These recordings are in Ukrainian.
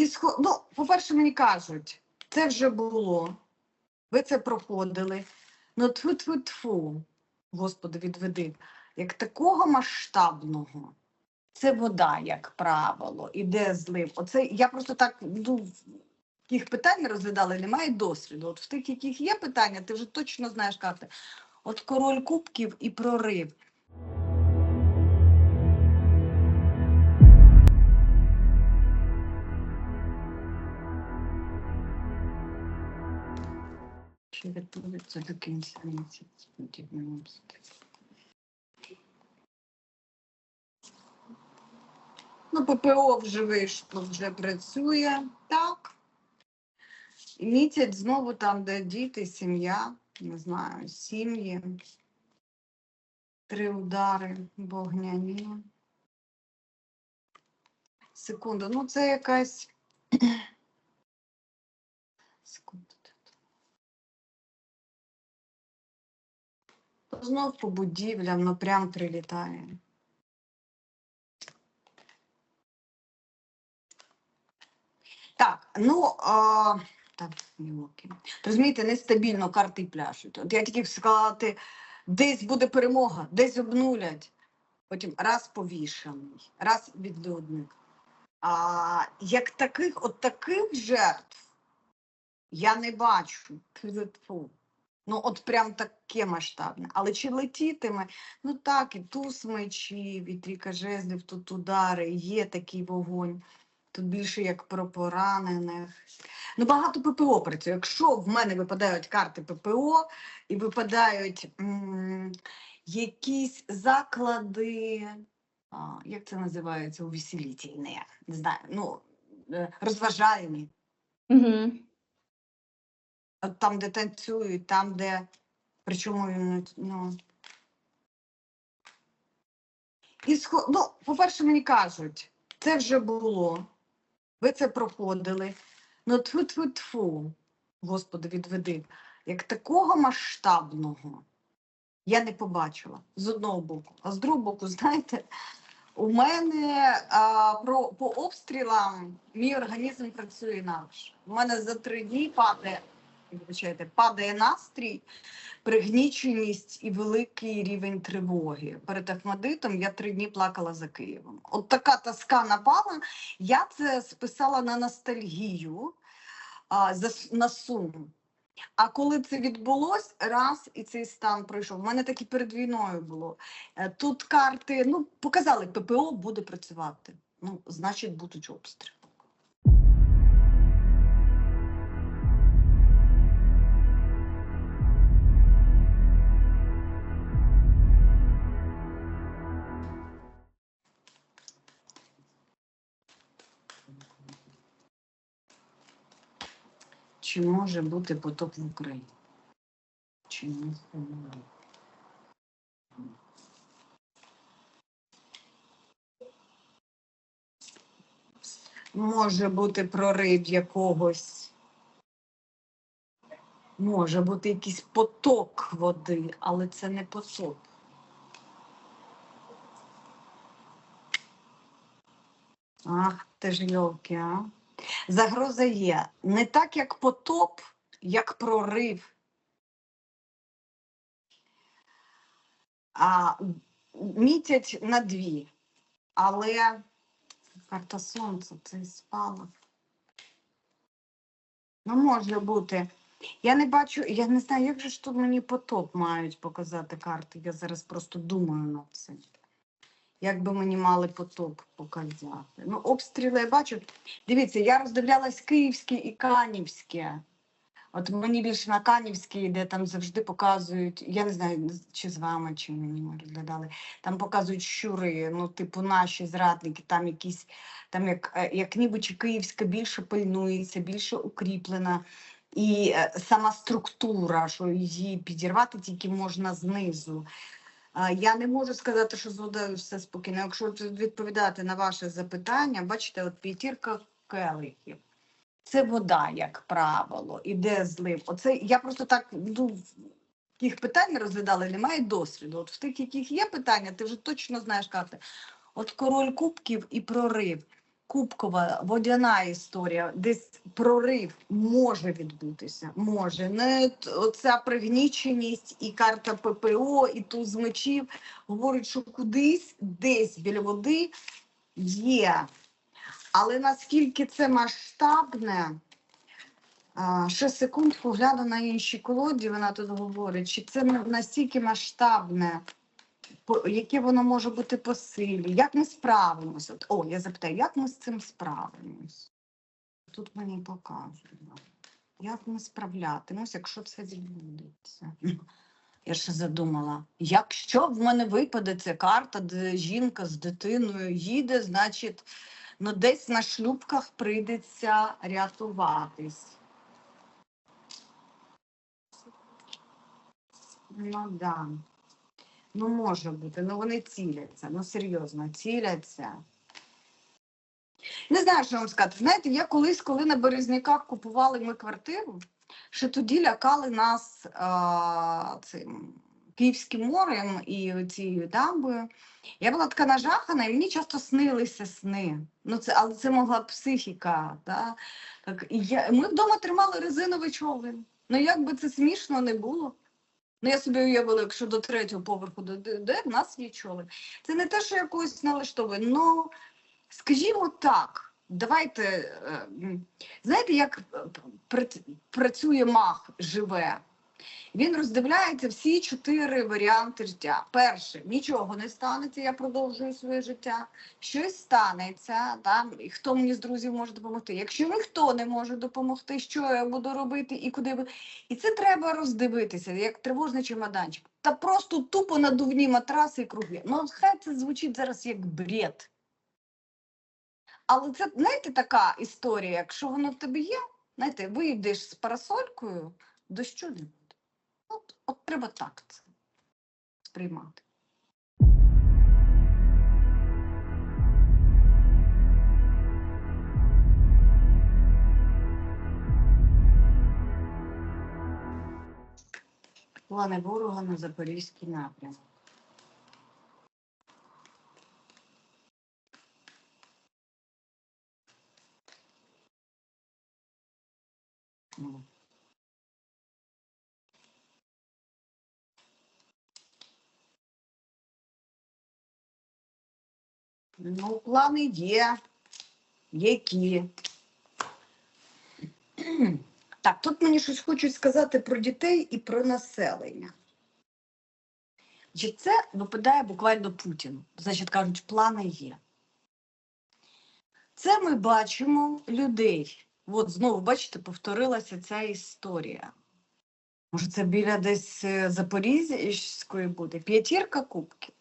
І ну, по-перше, мені кажуть, це вже було, ви це проходили. Ну, тфу-тфу-тфу, Господи, відведи. Як такого масштабного, це вода, як правило, іде злив. Оце я просто так ну, яких питань не розглядала, немає досвіду. От в тих, яких є питання, ти вже точно знаєш карти. От король кубків і прорив. Чи відбудеться до кінця місяця? Сподіваємося. Ну, ППО вже вийшло, вже працює. Так. І Місяць знову там, де діти, сім'я, не знаю, сім'ї. Три удари вогняні. Секунду, ну це якась. Секунду. Знов по будівлям, ну прям прилітає. Так, ну а, так. Розумієте, нестабільно карти пляшуть. От я тільки сказати, десь буде перемога, десь обнулять. Потім раз повішаний, раз відлюдник. А як таких, от таких жертв я не бачу. Тьфу-тьфу. Ну, от прям таке масштабне. Але чи летітиме? Ну так, і туз мечів, і трійка жезлів, тут удари, є такий вогонь. Тут більше як про поранених. Ну, багато ППО працює. Якщо в мене випадають карти ППО і випадають якісь заклади, а, як це називається, увеселітельні, не знаю, ну, е, розважальні. Угу. От там, де танцюють, там, де. Причому він, ну. І схо... ну, по-перше, мені кажуть, це вже було, ви це проходили. Ну, тфу-тфу-тфу, Господи, відведи. Як такого масштабного я не побачила з одного боку. А з другого боку, знаєте, у мене а, про, по обстрілам мій організм працює інакше. У мене за три дні падає, вибачайте, падає настрій, пригніченість і великий рівень тривоги. Перед Ахмадитом я три дні плакала за Києвом. От така тоска напала. Я це списала на ностальгію, а, на сум. А коли це відбулось, раз і цей стан пройшов. У мене так і перед війною було. Е, Тут карти ну, показали, ППО буде працювати. Ну, значить, будуть обстріли. Чи може бути потоп в Україні? Чи може бути? Може бути прорив якогось. Може бути якийсь поток води, але це не потоп. Ах, ти ж йолки, а. Загроза є не так, як потоп, як прорив. А мітять на дві. Але карта сонця це спалах. Ну, може бути. Я не бачу, я не знаю, як же ж тут мені потоп мають показати карти. Я зараз просто думаю над цим. Як би мені мали потоп показати? Ну, обстріли я бачу. Дивіться, я роздивлялась київське і канівське. От мені більше на Канівській, де там завжди показують, я не знаю, чи з вами, чи мені ми розглядали, там показують щури, ну, типу, наші зрадники, там якісь, там як, е, як ніби чи Київська більше пильнується, більше укріплена. І е, сама структура, що її підірвати тільки можна знизу. Я не можу сказати, що з все спокійно. Якщо відповідати на ваше запитання, бачите, от п'ятірка келихів. Це вода, як правило, іде злив. Оце я просто так ну, тих питань розглядала, немає досвіду. От в тих, яких є питання, ти вже точно знаєш карти. От король кубків і прорив. Кубкова водяна історія, десь прорив може відбутися. Може. Не оця пригніченість і карта ППО, і туз мечів говорить, що кудись, десь біля води є. Але наскільки це масштабне, ще секунд погляну на інші колоді, вона тут говорить, чи це на- настільки масштабне, яке воно може бути по силі, як ми справимося? О, я запитаю, як ми з цим справимось? Тут мені показує. Як ми справлятимось, якщо це відбудеться? Я ще задумала, якщо в мене випаде ця карта, де жінка з дитиною їде, значить, ну десь на шлюбках прийдеться рятуватись. Ну да. Ну, може бути, ну вони ціляться, ну серйозно, ціляться. Не знаю, що вам сказати. Знаєте, я колись, коли на Березняках купували ми квартиру, ще тоді лякали нас а, цим Київським морем і цією дамбою. Я була така нажахана, і мені часто снилися сни. Ну, це, але це могла психіка. Да? Так, я, ми вдома тримали резиновий човен. Ну, як би це смішно не було. Ну, я собі уявила, якщо до третього поверху дойде, в нас є чоли. Це не те, що якось налаштовує. Ну, скажімо так, давайте. е, Знаєте, як е, пр- працює мах живе? Він роздивляється всі чотири варіанти життя. Перше, нічого не станеться, я продовжую своє життя. Щось станеться, там, і хто мені з друзів може допомогти. Якщо ніхто не може допомогти, що я буду робити і куди ви. І це треба роздивитися, як тривожний чемоданчик. Та просто тупо надувні матраси і круги. Ну, хай це звучить зараз як бред. Але це, знаєте, така історія, якщо воно в тебе є, знаєте, вийдеш з парасолькою, дощу. От, от треба так це сприймати. Плани ворога на Запорізький напрямок. Ну. Ну, плани є. Які? Так, тут мені щось хочуть сказати про дітей і про населення. Значить, це випадає буквально Путін. Значить, кажуть, плани є. Це ми бачимо людей. От знову, бачите, повторилася ця історія. Може, це біля десь е, Запорізької буде? П'ятірка кубків.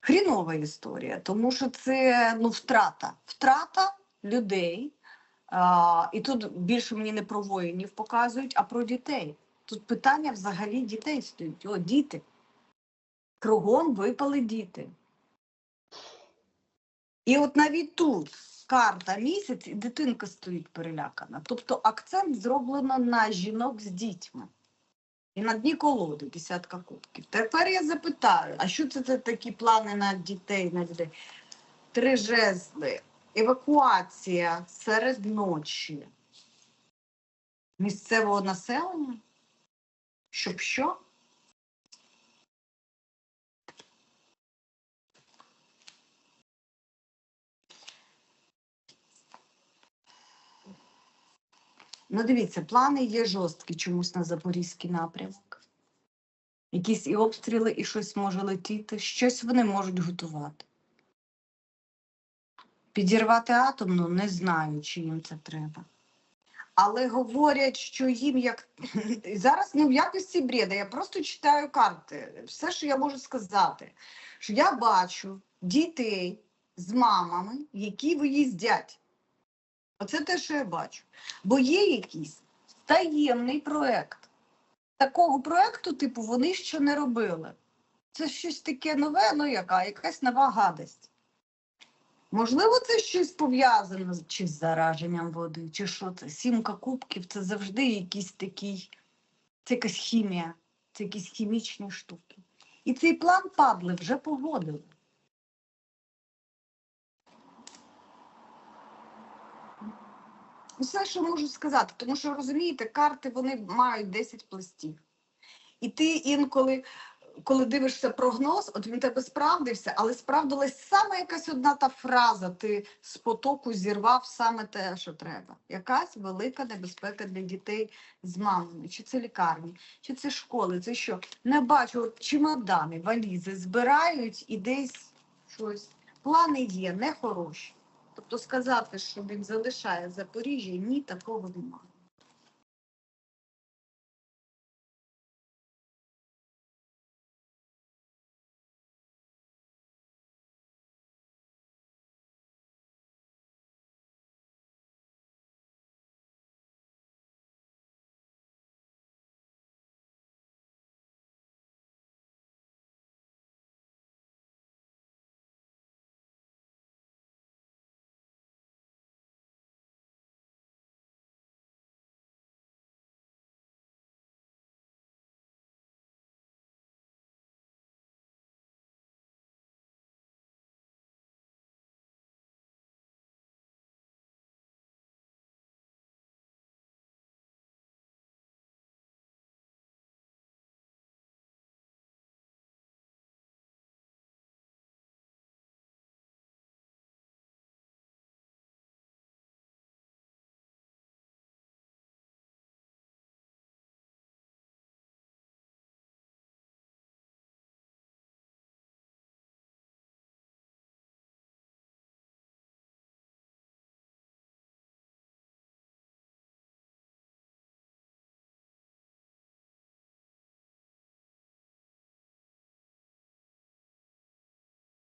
Хрінова історія, тому що це ну, втрата. Втрата людей. А, і тут більше мені не про воїнів показують, а про дітей. Тут питання взагалі дітей стоїть. О, діти. Кругом випали діти. І от навіть тут карта місяць і дитинка стоїть перелякана. Тобто акцент зроблено на жінок з дітьми. І на дні колоди десятка кубків. Тепер я запитаю, а що це, це такі плани на дітей, на дітей? Три жезли, евакуація серед ночі місцевого населення? Щоб що? Ну, дивіться, плани є жорсткі чомусь на Запорізький напрямок. Якісь і обстріли, і щось може летіти, щось вони можуть готувати. Підірвати атомну не знаю, чи їм це треба. Але говорять, що їм як зараз не в якості бреда, я просто читаю карти. Все, що я можу сказати, що я бачу дітей з мамами, які виїздять. Оце те, що я бачу. Бо є якийсь таємний проект. Такого проекту, типу, вони ще не робили. Це щось таке нове, ну яка, якась нова гадость. Можливо, це щось пов'язано з- чи з зараженням води, чи що це. Сімка кубків це завжди якийсь такий, це якась хімія, це якісь хімічні штуки. І цей план падли вже погодили. Все, що можу сказати, тому що розумієте, карти вони мають 10 пластів. І ти інколи, коли дивишся прогноз, от він тебе справдився, але справдилась саме якась одна та фраза. Ти з потоку зірвав саме те, що треба. Якась велика небезпека для дітей з мамами. Чи це лікарні, чи це школи, це що? Не бачу, от чемодани, валізи збирають і десь щось. Плани є, нехороші. Тобто сказати, що він залишає Запоріжжя, ні, такого немає.